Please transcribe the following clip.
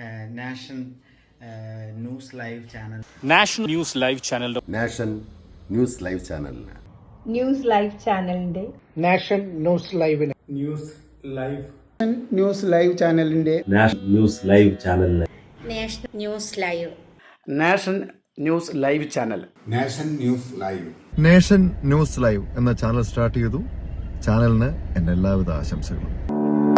Nation news live channel. National news live channel nation news live ചാനലിന് news live ചാനലിന്റെ nation news ലൈവിന്. News live. News live ചാനലിന്റെ national news live ചാനലിന്. National news live. Nation news live channel. Nation news live. Nation news live എന്ന channel start ചെയ്തു. ചാനലിന് എന്റെ എല്ലാവിധ ആശംസകളും.